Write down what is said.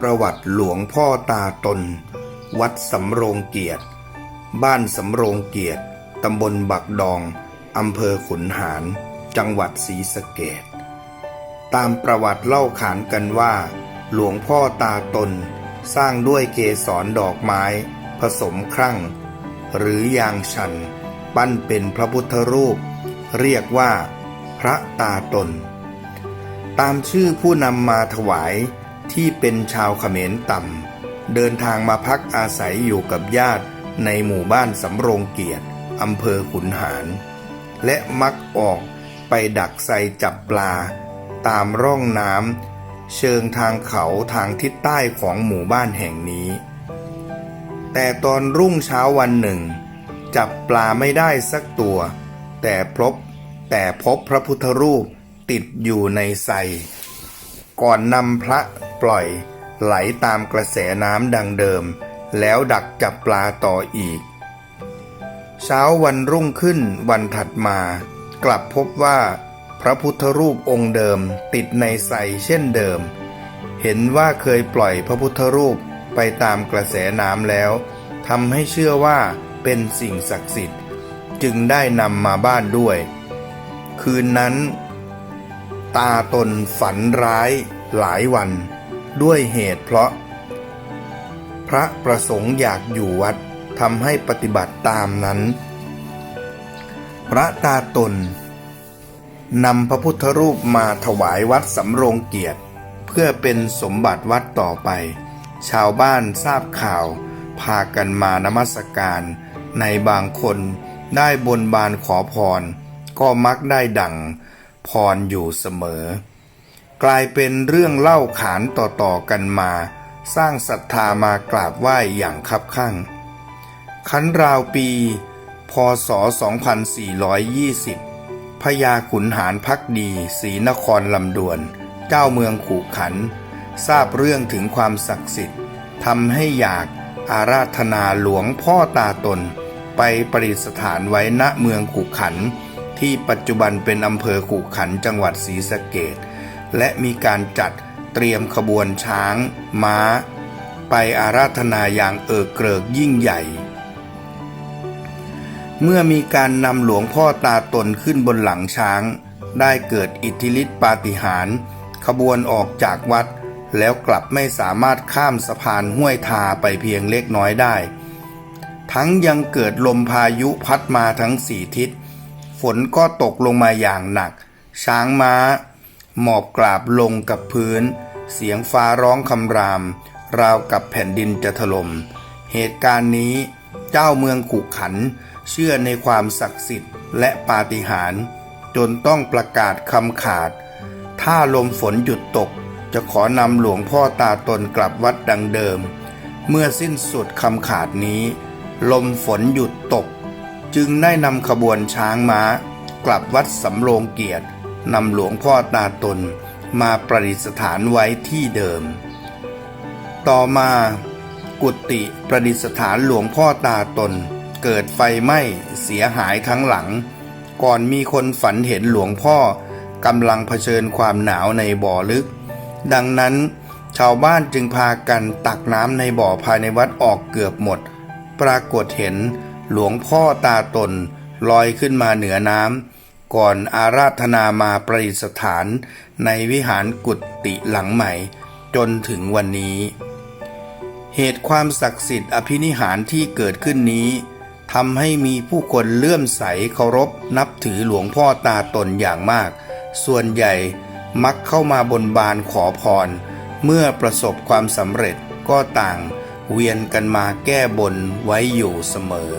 ประวัติหลวงพ่อตาตน วัดสำโรงเกียรติ บ้านสำโรงเกียรติตำบลบักดองอำเภอขุนหาร จังหวัดศรีสะเกดตามประวัติเล่าขานกันว่า หลวงพ่อตาตน สร้างด้วยเกสรดอกไม้ ผสมครั่ง หรือยางชัน ปั้นเป็นพระพุทธรูป เรียกว่า พระตาตน ตามชื่อผู้นำมาถวาย ที่เป็นชาวเขมรต่ำ เดินทางมาพักอาศัยอยู่กับญาติในหมู่บ้านสำโรงเกียรติอำเภอขุนหาร และมักออกไปดักไซจับปลา ตามร่องน้ำเชิงทางเขาทางทิศใต้ของหมู่บ้านแห่งนี้ แต่ตอนรุ่งเช้าวันหนึ่ง จับปลาไม่ได้สักตัว แต่พบแต่พบพระพุทธรูปติดอยู่ในไซก่อนนำพระ ปล่อยไหลตามกระแสน้ำดังเดิม แล้วดักจับปลาต่ออีก เช้าวันรุ่งขึ้นวันถัดมา กลับพบว่าพระพุทธรูปองค์เดิมติดในไซเช่นเดิม เห็นว่าเคยปล่อยพระพุทธรูปไปตามกระแสน้ำแล้วทำให้เชื่อว่าเป็นสิ่งศักดิ์สิทธิ์ จึงได้นำมาบ้านด้วย คืนนั้น ตาตนฝันร้ายหลายวัน ด้วยเหตุเพราะ พระประสงค์อยากอยู่วัดทำให้ปฏิบัติตามนั้น พระตาตนนำพระพุทธรูปมาถวายวัดสำโรงเกียรติ เพื่อเป็นสมบัติวัดต่อไป ชาวบ้านทราบข่าว พากันมานมัสการ ในบางคนได้บนบานขอพร ก็มักได้ดังพรอยู่เสมอ กลายเป็นเรื่องเล่าขานต่อๆกันมา สร้างศรัทธามากราบไหว้อย่างคับข้างคันราวปี พศ 2420 พญาขุนหารพักดีศรีนครลำดวน เจ้าเมืองขู่ขัน ทราบเรื่องถึงความศักดิ์สิทธิ์ทำให้อยากอาราธนาหลวงพ่อตาตน ไปประดิษฐานไว้ณเมืองขู่ขัน ที่ปัจจุบันเป็นอำเภอขู่ขันจังหวัดศรีสะเกด และมีการจัดเตรียมขบวนช้าง ม้า ไปอาราธนาอย่างเอิกเกริกยิ่งใหญ่ เมื่อมีการนำหลวงพ่อตาตนขึ้นบนหลังช้าง ได้เกิดอิทธิฤทธิปาฏิหาริย์ขบวนออกจากวัด แล้วกลับไม่สามารถข้ามสะพานห้วยทาไปเพียงเล็กน้อยได้ ทั้งยังเกิดลมพายุพัดมาทั้งสี่ทิศ ฝนก็ตกลงมาอย่างหนัก ช้างม้า หมอบกราบลงกับพื้น เสียงฟ้าร้องคำราม ราวกับแผ่นดินจะถลม่ม เหตุการณ์นี้เจ้าเมืองขุขัน เชื่อในความศักดิ์สิทธิ์และปาฏิหาริย์จนต้องประกาศคำขาด ถ้าลมฝนหยุดตก จะขอนำหลวงพ่อตาตนกลับวัดดังเดิม เมื่อสิ้นสุดคำขาดนี้ ลมฝนหยุดตก จึงได้นำขบวนช้างม้า กลับวัดสำโรงเกียรติ นำหลวงพ่อตาตนมาประดิษฐานไว้ที่เดิม ต่อมากุฏิประดิษฐานหลวงพ่อตาตน เกิดไฟไหม้เสียหายทั้งหลัง ก่อนมีคนฝันเห็นหลวงพ่อกำลังเผชิญความหนาวในบ่อลึก ดังนั้นชาวบ้านจึงพากันตักน้ำในบ่อภายในวัดออกเกือบหมด ปรากฏเห็นหลวงพ่อตาตนลอยขึ้นมาเหนือน้ำ ก่อนอาราธนามาประดิษฐานในวิหารกุฏิหลังใหม่ จนถึงวันนี้ เหตุความศักดิ์สิทธิ์อภินิหารที่เกิดขึ้นนี้ทำให้มีผู้คนเลื่อมใสเคารพนับถือหลวงพ่อตาตนอย่างมาก ส่วนใหญ่มักเข้ามาบนบานขอพร เมื่อประสบความสำเร็จก็ต่างเวียนกันมาแก้บนไว้อยู่เสมอ